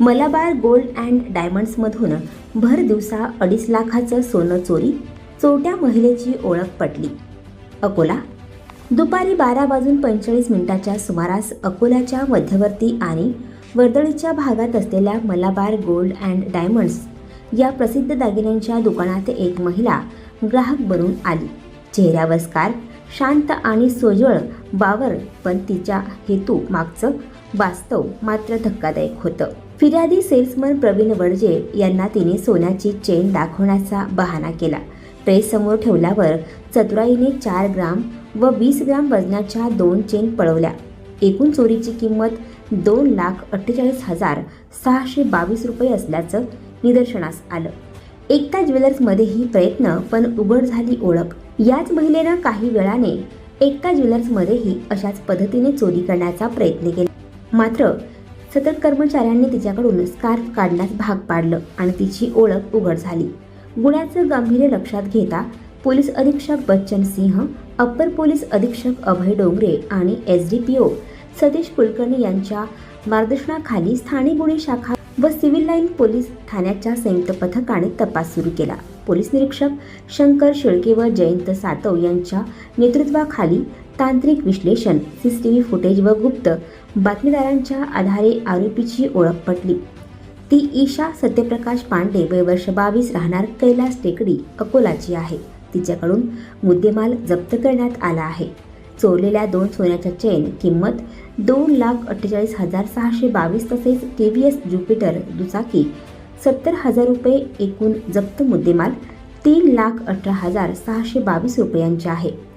Malabar gold and डायमंड्समधून भर दिवसा अडीच लाखाचं सोनं चोरी चोरट्या महिलेची ओळख पटली. अकोला. दुपारी बारा वाजून पंचेचाळीस मिनिटाच्या सुमारास अकोल्याच्या मध्यवर्ती आणि वर्दळीच्या भागात असलेल्या मलाबार गोल्ड अँड डायमंड्स या प्रसिद्ध दागिन्यांच्या दुकानात एक महिला ग्राहक बनून आली. चेहऱ्यावर स्कार शांत आणि सोजळ बावर पण तिच्या हेतू मागचं वास्तव मात्र धक्कादायक होतं. फिर्यादी सेल्समन प्रवीण वडजे यांना तिने सोन्याची चेन दाखवण्याचा बहाणा केला. प्रेस समोर ठेवल्यावर चतुराईने चार ग्राम व वीस ग्राम वजनाच्या दोन चेन पळवल्या. एकूण चोरीची किंमत दोन लाख अठ्ठेचाळीस हजार सहाशे बावीस रुपये असल्याचं निदर्शनास आलं. एकता ज्वेलर्समध्येही प्रयत्न पण उघड झाली ओळख. याच महिलेनं काही वेळाने एकता ज्वेलर्समध्येही अशाच पद्धतीने चोरी करण्याचा प्रयत्न केला. मात्र सतत कर्मचाऱ्यांनी तिच्याकडून स्कार्फ काढण्यास भाग पाडलं आणि तिची ओळख उघड झाली. गुन्ह्याचं गांभीर्य लक्षात घेता पोलीस अधीक्षक बच्चन सिंह अप्पर पोलीस अधीक्षक अभय डोंगरे आणि S D P O Satish Kulkarni यांच्या मार्गदर्शनाखाली स्थानिक गुन्हे शाखा व सिव्हिल लाईन पोलीस ठाण्याच्या संयुक्त पथकाने तपास सुरू केला. पोलीस निरीक्षक शंकर शेळके व जयंत सातव यांच्या नेतृत्वाखाली तांत्रिक विश्लेषण सीसीटीव्ही फुटेज व गुप्त बातमीदारांच्या आधारे आरोपीची ओळख पटली. ती ईशा सत्यप्रकाश पांडे वय वर्ष बावीस राहणार कैलास टेकडी अकोलाची आहे. तिच्याकडून मुद्देमाल जप्त करण्यात आला आहे. चोरलेल्या दोन सोन्याच्या चेन किंमत दोन लाख अठ्ठेचाळीस हजार सहाशे बावीस तसेच टी व्ही एस ज्युपिटर दुचाकी सत्तर हजार रुपये एकूण जप्त मुद्देमाल तीन लाख अठरा हजार सहाशे बावीस रुपयांचे आहे.